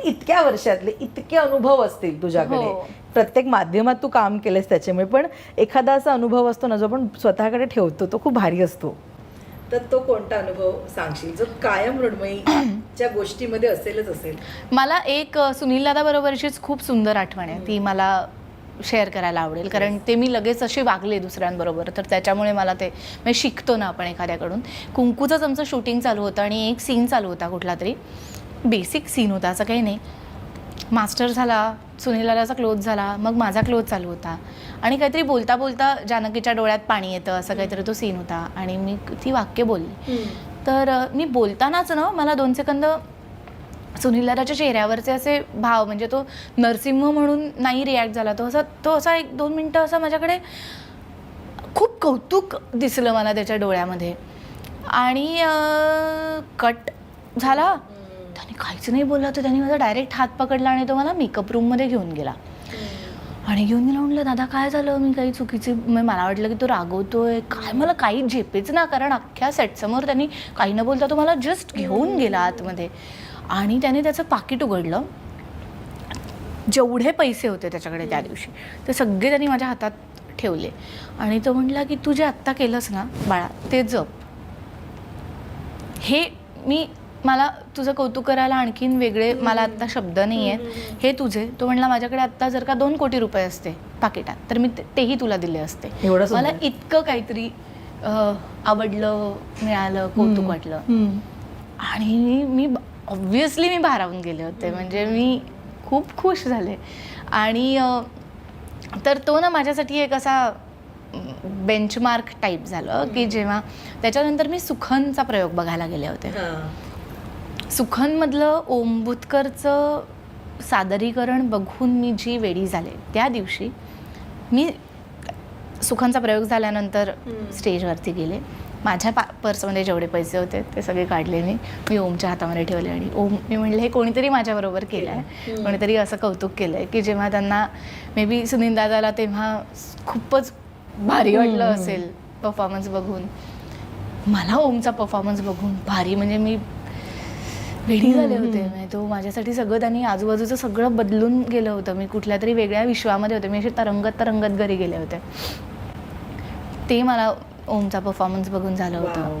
पण इतक्या वर्षातले इतके अनुभव असतील तुझ्याकडे. हो. प्रत्येक माध्यमात तू काम केलंस त्याच्यामुळे पण एखादा असा अनुभव असतो ना जो आपण स्वतःकडे ठेवतो तो खूप भारी असतो. तर तो कोणता अनुभव सांगशील? जो कायम मृण्मयीच्या गोष्टीमध्ये असेलच असेल. मला एक सुनील दादा बरोबरचीच खूप सुंदर आठवण आहे. ती मला शेअर करायला आवडेल. कारण ते मी लगेच असे वागले दुसऱ्यांबरोबर. तर त्याच्यामुळे मला ते म्हणजे शिकतो ना आपण एखाद्याकडून. कुंकूचंच आमचं शूटिंग चालू होतं आणि एक सीन चालू होता कुठला तरी. बेसिक सीन होता असं काही नाही. मास्टर झाला सुनील दादाचा क्लोज झाला मग माझा क्लोज चालू होता. आणि काहीतरी बोलता बोलता जानकीच्या डोळ्यात पाणी येतं असं काहीतरी तो सीन होता. आणि मी ती वाक्य बोलली. तर मी बोलतानाच ना मला दोन सेकंद सुनील दादाच्या चेहऱ्यावरचे असे भाव म्हणजे तो नरसिंह म्हणून नाही रिॲक्ट झाला. तो असा तो असा एक दोन मिनटं असा माझ्याकडे खूप कौतुक दिसलं मला त्याच्या डोळ्यामध्ये. आणि कट झाला. त्याने काहीच नाही बोलला तर त्याने माझा डायरेक्ट हात पकडला आणि तो मला मेकअप रूममध्ये घेऊन गेला. आणि घेऊन गेला म्हटलं दादा काय झालं? मी काही चुकीची मला वाटलं की तो रागवतोय. काय? मला काही झेपेच ना कारण अख्ख्या सेटसमोर त्यांनी काही न बोलता तो मला जस्ट घेऊन गेला आतमध्ये. आणि त्याने त्याचं पाकिट उघडलं. जेवढे पैसे होते त्याच्याकडे त्या दिवशी ते सगळे त्यांनी माझ्या हातात ठेवले. आणि तो म्हटला की तू जे आत्ता केलंस ना बाळा ते जप. हे मी मला तुझं कौतुक करायला आणखीन वेगळे मला आत्ता शब्द नाही आहेत हे तुझे. तो म्हणला माझ्याकडे आत्ता जर का दोन कोटी रुपये असते पाकिटात तर मी तेही तुला दिले असते. मला इतकं काहीतरी आवडलं मिळालं कौतुक वाटलं. आणि मी ऑब्व्हियसली मी भारावून गेले होते. म्हणजे मी खूप खुश झाले. आणि तर तो ना माझ्यासाठी एक असा बेंचमार्क टाईप झालं की जेव्हा त्याच्यानंतर मी सुखनचा प्रयोग बघायला गेले होते. सुखनमधलं ओम बुतकरचं सादरीकरण बघून मी जी वेडी झाले त्या दिवशी मी सुखनचा प्रयोग झाल्यानंतर स्टेजवरती गेले. माझ्या पा पर्समध्ये जेवढे पैसे होते ते सगळे काढले मी. मी ओमच्या हातामध्ये ठेवले आणि ओम मी म्हणले हे कोणीतरी माझ्याबरोबर केलं आहे कोणीतरी असं कौतुक केलं आहे की जेव्हा त्यांना मे बी सुनील दादाला तेव्हा खूपच भारी वाटलं असेल परफॉर्मन्स बघून. मला ओमचा परफॉर्मन्स बघून भारी म्हणजे मी वेडी झाले होते म्हणजे तो माझ्यासाठी सगळं त्यांनी आजूबाजूचं सगळं बदलून गेलं होतं. मी कुठल्या तरी वेगळ्या विश्वामध्ये होते. मी असे तरंगत तरंगत घरी गेले होते. ते मला ओमचा परफॉर्मन्स बघून झालं होतं.